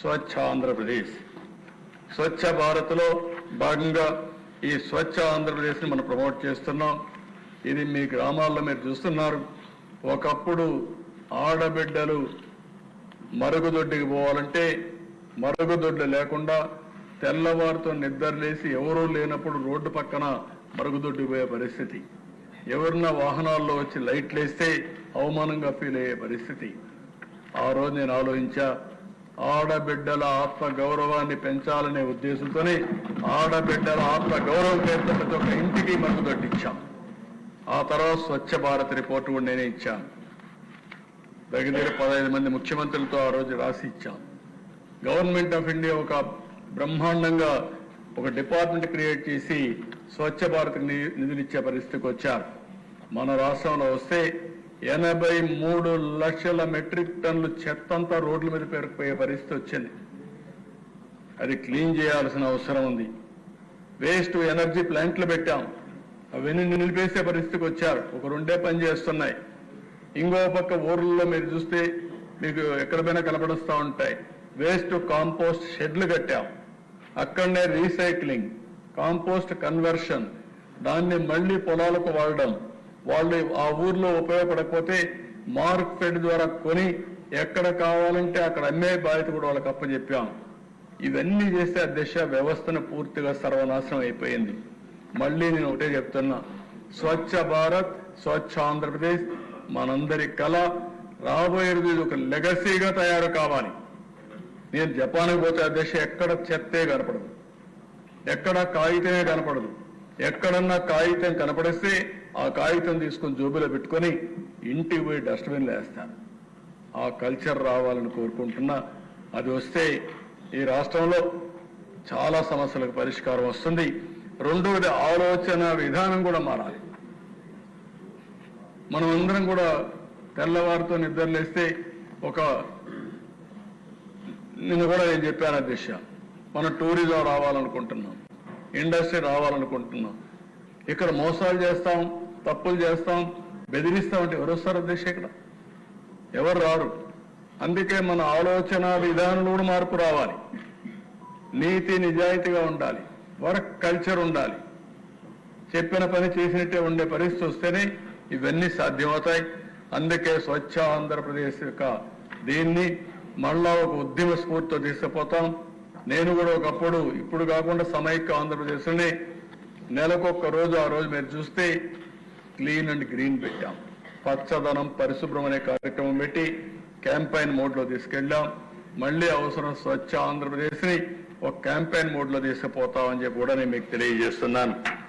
స్వచ్ఛ ఆంధ్రప్రదేశ్. స్వచ్ఛ భారత్లో భాగంగా ఈ స్వచ్ఛ ఆంధ్రప్రదేశ్ని మనం ప్రమోట్ చేస్తున్నాం. ఇది మీ గ్రామాల్లో మీరు చూస్తున్నారు. ఒకప్పుడు ఆడబిడ్డలు మరుగుదొడ్డికి పోవాలంటే మరుగుదొడ్లు లేకుండా తెల్లవారితో నిద్రలేసి ఎవరూ లేనప్పుడు రోడ్డు పక్కన మరుగుదొడ్డికి పోయే పరిస్థితి. ఎవరన్నా వాహనాల్లో వచ్చి లైట్లు వేస్తే అవమానంగా ఫీల్ అయ్యే పరిస్థితి. ఆ రోజు నేను ఆలోచించా ఆడబిడ్డల ఆత్మ గౌరవాన్ని పెంచాలనే ఉద్దేశంతోనే ఆడబిడ్డల ఆత్మ గౌరవం పేరుతో ప్రతి ఒక్క ఇంటికి మరుగుదొడ్డిచ్చాం ఆ తర్వాత స్వచ్ఛ భారత్ రిపోర్ట్ కూడా నేనే ఇచ్చాను. దగ్గర దగ్గర పదహైదు మంది ముఖ్యమంత్రులతో ఆ రోజు రాసి ఇచ్చాం. గవర్నమెంట్ ఆఫ్ ఇండియా ఒక బ్రహ్మాండంగా ఒక డిపార్ట్మెంట్ క్రియేట్ చేసి స్వచ్ఛ భారత్ నిధులు ఇచ్చే పరిస్థితికి వచ్చారు. మన రాష్ట్రంలో వస్తే ఎనభై మూడు లక్షల మెట్రిక్ టన్నులు చెత్తంతా రోడ్ల మీద పేరుకుపోయే పరిస్థితి వచ్చింది. అది క్లీన్ చేయాల్సిన అవసరం ఉంది. వేస్ట్ ఎనర్జీ ప్లాంట్లు పెట్టాం. అవన్నీ నిలిపేసే పరిస్థితికి వచ్చారు. ఒక రెండే పని చేస్తున్నాయి. ఇంకో పక్క ఊర్లలో మీరు చూస్తే మీకు ఎక్కడ కనపడుస్తూ ఉంటాయి. వేస్ట్ కాంపోస్ట్ షెడ్లు కట్టాం. అక్కడనే రీసైక్లింగ్ కాంపోస్ట్ కన్వర్షన్ దాన్ని మళ్ళీ పొలాలకు వాడడం వాళ్ళు ఆ ఊర్లో ఉపయోగపడకపోతే మార్క్ ఫెడ్ ద్వారా కొని ఎక్కడ కావాలంటే అక్కడ అమ్మే బాధ్యత కూడా వాళ్ళకి అప్పచెప్పాం ఇవన్నీ చేస్తే ఆ దిశ వ్యవస్థను పూర్తిగా సర్వనాశనం అయిపోయింది. మళ్ళీ నేను ఒకటే చెప్తున్నా. స్వచ్ఛ భారత్ స్వచ్ఛ ఆంధ్రప్రదేశ్ మనందరి కళ. రాబోయే రోజు ఒక లెగసీగా తయారు కావాలి. నేను జపాన్కి పోతే ఆ దిశ ఎక్కడ చెత్తే కనపడదు. ఎక్కడ కాగితమే కనపడదు. ఎక్కడన్నా కాగితం కనపడిస్తే ఆ కాగితం తీసుకొని జోబులో పెట్టుకొని ఇంటికి పోయి డస్ట్బిన్లో వేస్తాను. ఆ కల్చర్ రావాలని కోరుకుంటున్నా. అది వస్తే ఈ రాష్ట్రంలో చాలా సమస్యలకు పరిష్కారం వస్తుంది. రెండవది ఆలోచన విధానం కూడా మారాలి. మనం అందరం కూడా తెల్లవారితో నిద్రలేస్తే ఒక నిన్న కూడా నేను చెప్పాను అధ్యక్ష మనం టూరిజం రావాలనుకుంటున్నాం. ఇండస్ట్రీ రావాలనుకుంటున్నాం. ఇక్కడ మోసాలు చేస్తాం తప్పులు చేస్తాం బెదిరిస్తామంటే ఎవరు వస్తారు అధ్యక్ష ఇక్కడ? ఎవరు రారు? అందుకే మన ఆలోచన విధానంలో కూడా మార్పు రావాలి. నీతి నిజాయితీగా ఉండాలి. వర్క్ కల్చర్ ఉండాలి. చెప్పిన పని చేసినట్టే ఉండే పరిస్థితి వస్తేనే ఇవన్నీ సాధ్యమవుతాయి. అందుకే స్వచ్ఛ ఆంధ్రప్రదేశ్ యొక్క దీన్ని మళ్ళా ఒక ఉద్యమ స్ఫూర్తితో తీసుకుపోతాం. నేను కూడా ఒకప్పుడు ఇప్పుడు కాకుండా సమైక్య ఆంధ్రప్రదేశ్లోనే నెలకొక్క రోజు ఆ రోజు మీరు చూస్తే క్లీన్ అండ్ గ్రీన్ పెట్టాం. పచ్చదనం పరిశుభ్రం అనే కార్యక్రమం పెట్టి క్యాంపైన్ మోడ్లో తీసుకెళ్ళాం. మళ్ళీ అవసరం స్వచ్ఛ ఆంధ్రప్రదేశ్ని ఒక క్యాంపెయిన్ మోడ్లో తీసుకుపోతామని చెప్పి కూడా నేను మీకు తెలియజేస్తున్నాను.